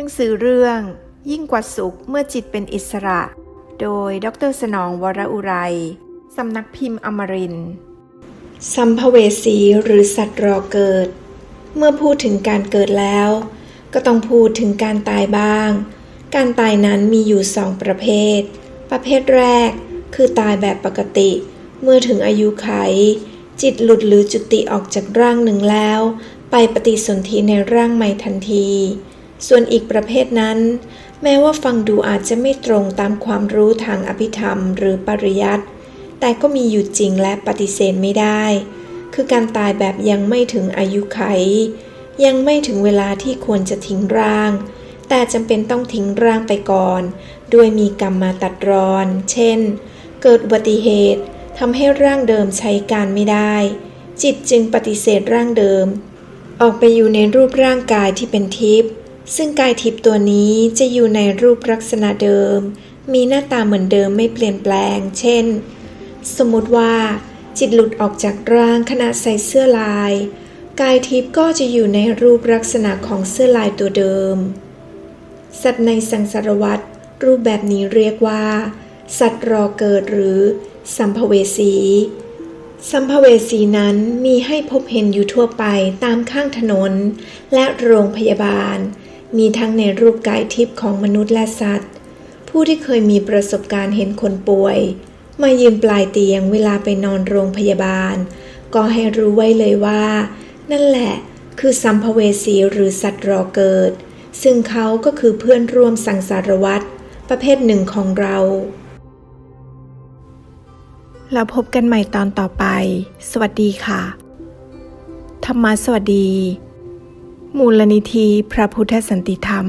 ังสือเรื่องยิ่งกว่าสุขเมื่อจิตเป็นอิสระ โดยดรสนองวรอุไร สำนักพิมพ์อมรินสัมภเวสีหรือสัตว์รอเกิด เมื่อพูดถึงการเกิดแล้ว ก็ต้องพูดถึงการตายบ้าง การตายนั้นมีอยู่สองประเภท ประเภทแรกคือตายแบบปกติ เมื่อถึงอายุไข จิตหลุดหรือจุติออกจากร่างหนึ่งแล้ว ไปปฏิสนธิในร่างใหม่ทันที ส่วนอีกประเภทนั้น แม้ว่าฟังดูอาจจะไม่ตรงตามความรู้ทางอภิธรรมหรือปริยัติแต่ก็มีอยู่จริงและปฏิเสธไม่ได้ คือการตายแบบยังไม่ถึงอายุไข ยังไม่ถึงเวลาที่ควรจะทิ้งร่าง แต่จำเป็นต้องทิ้งร่างไปก่อน ด้วยมีกรรมมาตัดรอน เช่น เกิดอุบัติเหตุทำให้ร่างเดิมใช้การไม่ได้ จิตจึงปฏิเสธร่างเดิม ออกไปอยู่ในรูปร่างกายที่เป็นทิพย์ ซึ่งกายทิพย์ตัวนี้จะอยู่ในรูปลักษณะเดิม มีหน้าตาเหมือนเดิมไม่เปลี่ยนแปลง เช่น สมมติว่า จิตหลุดออกจากร่างขณะใส่เสื้อลาย กายทิพย์ก็จะอยู่ในรูปลักษณะของเสื้อลายตัวเดิม สัตว์ในสังสารวัตรรูปแบบนี้เรียกว่า สัตว์รอเกิดหรือ สัมภเวสี สัมภเวสีนั้นมีให้พบเห็นอยู่ทั่วไปตามข้างถนน และโรงพยาบาล มีทั้งในรูปกายทิพย์ของมนุษย์และสัตว์ ผู้ที่เคยมีประสบการณ์เห็นคนป่วย มายืนปลายเตียงเวลาไปนอนโรงพยาบาล ก็ให้รู้ไว้เลยว่า นั่นแหละคือสัมภเวสีหรือสัตว์รอเกิด ซึ่งเขาก็คือเพื่อนร่วมสังสารวัตรประเภทหนึ่งของเราแล้วพบกันใหม่ตอนต่อไป สวัสดีค่ะ ธรรมะสวัสดี มูลนิธิพระพุทธสันติธรรม